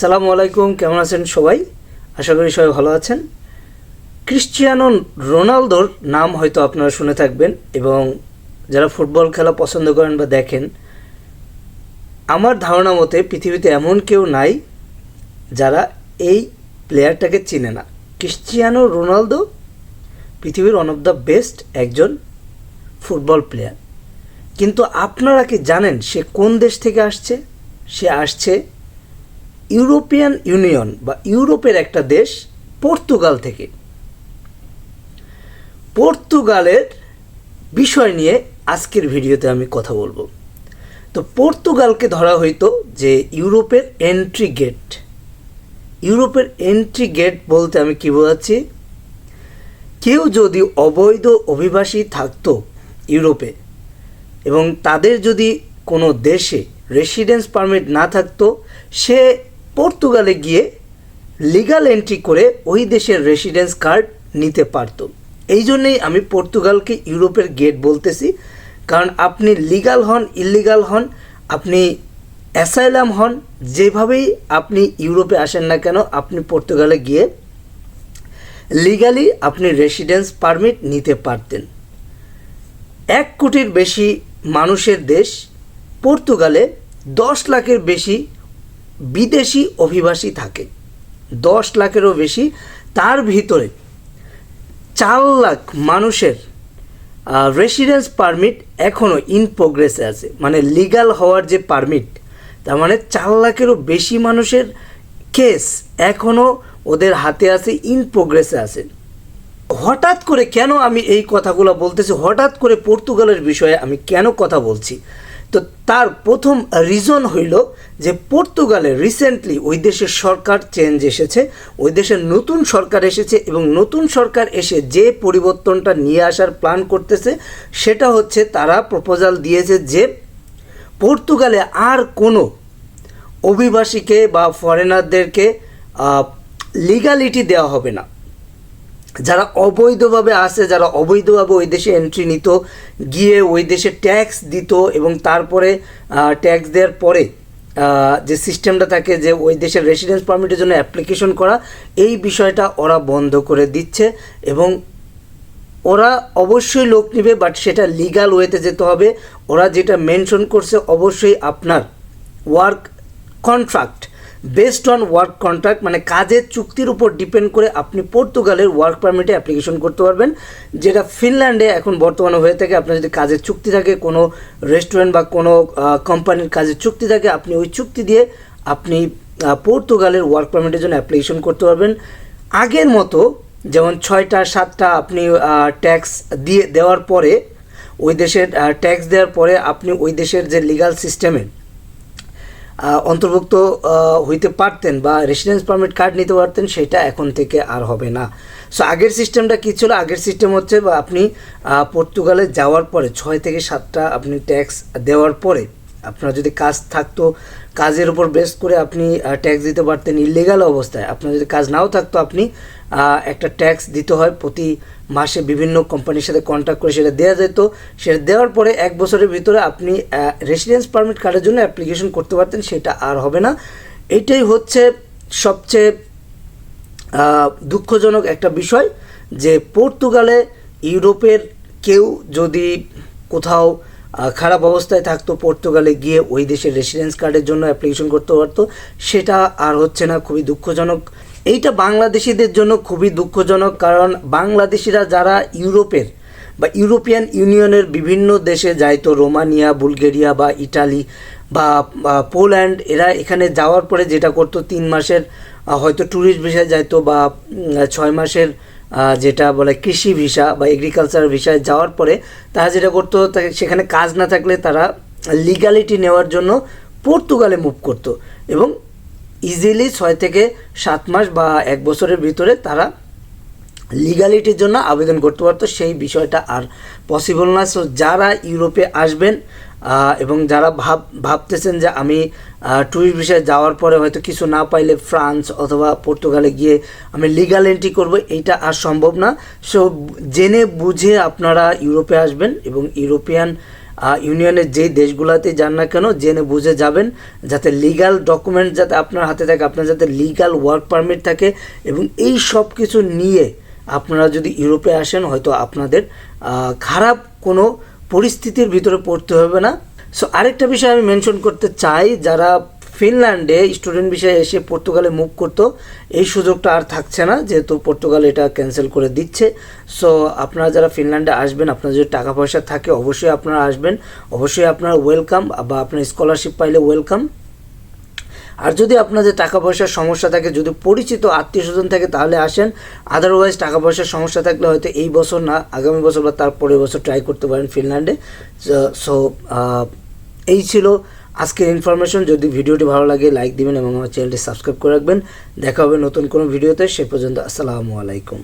সালামু আলাইকুম, কেমন আছেন সবাই? আশা করি সবাই ভালো আছেন। ক্রিশ্চিয়ানো রোনালদোর নাম হয়তো আপনারা শুনে থাকবেন এবং যারা ফুটবল খেলা পছন্দ করেন বা দেখেন, আমার ধারণা মতে পৃথিবীতে এমন কেউ নাই যারা এই প্লেয়ারটাকে চিনে না। ক্রিশ্চিয়ানো রোনালদো পৃথিবীর ওয়ান অফ দ্য বেস্ট একজন ফুটবল প্লেয়ার কিন্তু আপনারা কি জানেন সে কোন দেশ থেকে আসছে? সে আসছে ইউরোপিয়ান ইউনিয়ন বা ইউরোপের একটা দেশ পর্তুগাল থেকে। পর্তুগালের বিষয় নিয়ে আজকের ভিডিওতে আমি কথা বলব। তো পর্তুগালকে ধরা হইতো যে ইউরোপের এন্ট্রি গেট ইউরোপের এন্ট্রি গেট বলতে আমি কী বোঝাচ্ছি? কেউ যদি অবৈধ অভিবাসী থাকতো ইউরোপে এবং তাদের যদি কোনো দেশে রেসিডেন্স পারমিট না থাকতো, সে পর্তুগালে গিয়ে লিগাল এন্ট্রি করে ওই দেশের রেসিডেন্স কার্ড নিতে পারতো। এই জন্যেই আমি পর্তুগালকে ইউরোপের গেট বলতেছি। কারণ আপনি লিগাল হন ইলিগাল হন, আপনি অ্যাসাইলাম হন, যেভাবেই আপনি ইউরোপে আসেন না কেন, আপনি পর্তুগালে গিয়ে লিগালি আপনি রেসিডেন্স পারমিট নিতে পারতেন। এক কোটির বেশি মানুষের দেশ পর্তুগালে দশ লাখের বেশি বিদেশি অভিবাসী থাকে। দশ লাখেরও বেশি। তার ভিতরে চার লাখ মানুষের রেসিডেন্স পারমিট এখনও ইন প্রোগ্রেসে আছে। মানে লিগাল হওয়ার যে পারমিট তার মানে চার লাখেরও বেশি মানুষের কেস এখনও ওদের হাতে আছে ইন প্রোগ্রেসে আছে। হঠাৎ করে কেন আমি এই কথাগুলো বলতেছি? হঠাৎ করে পর্তুগালের বিষয়ে আমি কেন কথা বলছি? তো তার প্রথম রিজন হইল যে পর্তুগালে রিসেন্টলি ওই দেশের সরকার চেঞ্জ এসেছে, ওই দেশের নতুন সরকার এসেছে এবং নতুন সরকার এসে যে পরিবর্তনটা নিয়ে আসার প্ল্যান করতেছে, সেটা হচ্ছে তারা প্রপোজাল দিয়েছে যে পর্তুগালে আর কোনো অভিবাসীকে বা ফরেনারদেরকে লিগালিটি দেওয়া হবে না। যারা অবৈধভাবে আসে, যারা অবৈধভাবে ওই দেশে এন্ট্রি নিত, গিয়ে ওই দেশে ট্যাক্স দিত এবং তারপরে ট্যাক্স দেওয়ার পরে যে সিস্টেমটা থাকে যে ওই দেশের রেসিডেন্স পারমিটের জন্য অ্যাপ্লিকেশন করা, এই বিষয়টা ওরা বন্ধ করে দিচ্ছে এবং ওরা অবশ্যই লোক নেবে বাট সেটা লিগাল ওয়েতে যেতে হবে। ওরা যেটা মেনশন করছে, অবশ্যই আপনার work contract based on work contract মানে কাজের চুক্তির উপর ডিপেন্ড করে আপনি পর্তুগালের ওয়ার্ক পারমিটে অ্যাপ্লিকেশন করতে পারবেন, যেটা ফিনল্যান্ডে এখন বর্তমানে হয়ে থাকে। আপনার যদি কাজের চুক্তি থাকে, কোনো রেস্টুরেন্ট বা কোনো কোম্পানির কাজের চুক্তি থাকে, আপনি ওই চুক্তি দিয়ে আপনি পর্তুগালের ওয়ার্ক পারমিটের জন্য অ্যাপ্লিকেশন করতে পারবেন। আগের মতো যেমন ছয়টা, সাতটা আপনি ট্যাক্স দিয়ে, দেওয়ার পরে, ওই দেশের ট্যাক্স দেওয়ার পরে আপনি ওই দেশের যে লিগাল সিস্টেমে অন্তর্ভুক্ত হইতে পারতেন বা রেসিডেন্স পারমিট কার্ড নিতে পারতেন, সেটা এখন থেকে আর হবে না। সো আগের সিস্টেমটা কী ছিল? আগের সিস্টেম হচ্ছে বা আপনি পর্তুগালে যাওয়ার পরে ছয় থেকে সাতটা আপনি ট্যাক্স দেওয়ার পরে আপনার যদি কাজ থাকতো, কাজের উপর বেস করে আপনি ট্যাক্স দিতে পারতেন ইলিগাল অবস্থায়। আপনার যদি কাজ নাও থাকতো, আপনি একটা ট্যাক্স দিতে হয় প্রতি মাসে বিভিন্ন কোম্পানির সাথে কন্ট্যাক্ট করে সেটা দেওয়া যেত। সেটা দেওয়ার পরে এক বছরের ভিতরে আপনি রেসিডেন্স পারমিট কার্ডের জন্য অ্যাপ্লিকেশন করতে পারতেন, সেটা আর হবে না। এটাই হচ্ছে সবচেয়ে দুঃখজনক একটা বিষয় যে পর্তুগালে ইউরোপের কেউ যদি কোথাও খারাপ অবস্থায় থাকতো, পর্তুগালে গিয়ে ওই দেশের রেসিডেন্স কার্ডের জন্য অ্যাপ্লিকেশন করতে পারতো, সেটা আর হচ্ছে না, খুবই দুঃখজনক। এইটা বাংলাদেশিদের জন্য খুবই দুঃখজনক, কারণ বাংলাদেশিরা যারা ইউরোপের বা ইউরোপিয়ান ইউনিয়নের বিভিন্ন দেশে যাইতো রোমানিয়া, বুলগেরিয়া বা ইটালি বা পোল্যান্ড, এরা এখানে যাওয়ার পরে যেটা করতো, তিন মাসের হয়তো ট্যুরিস্ট ভিসায় যাইতো বা ছয় মাসের যেটা বলে কৃষি ভিসা বা এগ্রিকালচার ভিসায় যাওয়ার পরে তারা যেটা করতো সেখানে কাজ না থাকলে তারা লিগালিটি নেওয়ার জন্য পর্তুগালে মুভ করতো এবং ইজিলি ছয় থেকে সাত মাস বা এক বছরের ভিতরে তারা লিগালিটির জন্য আবেদন করতে পারতো। সেই বিষয়টা আর পসিবল না। সো যারা ইউরোপে আসবেন এবং যারা ভাব, ভাবতেছেন যে আমি ট্যুরিস্ট বিষয়ে যাওয়ার পরে হয়তো কিছু না পাইলে ফ্রান্স অথবা পর্তুগালে গিয়ে আমি লিগাল এন্ট্রি করব, এইটা আর সম্ভব না। সো জেনে বুঝে আপনারা ইউরোপে আসবেন এবং ইউরোপিয়ান ইউনিয়নের যেই দেশগুলোতে যান না কেন, জেনে বুঝে যাবেন যাতে লিগাল ডকুমেন্ট যাতে আপনার হাতে থাকে, আপনার যাতে লিগাল ওয়ার্ক পারমিট থাকে এবং এই সব কিছু নিয়ে আপনারা যদি ইউরোপে আসেন, হয়তো আপনাদের খারাপ কোনো পরিস্থিতির ভিতরে পড়তে হবে না। সো আরেকটা বিষয় আমি মেনশন করতে চাই, যারা ফিনল্যান্ডে স্টুডেন্ট বিষয়ে এসে পর্তুগালে মুভ করতো, এই সুযোগটা আর থাকছে না, যেহেতু পর্তুগাল এটা ক্যান্সেল করে দিচ্ছে। সো আপনারা যারা ফিনল্যান্ডে আসবেন আপনার যদি টাকা পয়সা থাকে, অবশ্যই আপনারা আসবেন। অবশ্যই আপনারা ওয়েলকাম বা আপনার স্কলারশিপ পাইলে ওয়েলকাম আর যদি আপনাদের টাকা পয়সার সমস্যা থাকে, যদি পরিচিত আত্মীয় স্বজন থাকে, তাহলে আসেন। আদারওয়াইজ টাকা পয়সার সমস্যা থাকলে হয়তো এই বছর না, আগামী বছর বা তার পরের বছর ট্রাই করতে পারেন ফিনল্যান্ডে সো এই ছিল আজকের ইনফরমেশন যদি ভিডিওটি ভালো লাগে লাইক দিবেন এবং আমার চ্যানেলটি সাবস্ক্রাইব করে রাখবেন। দেখা হবে নতুন কোনো ভিডিওতে। সে পর্যন্ত আসসালামু আলাইকুম।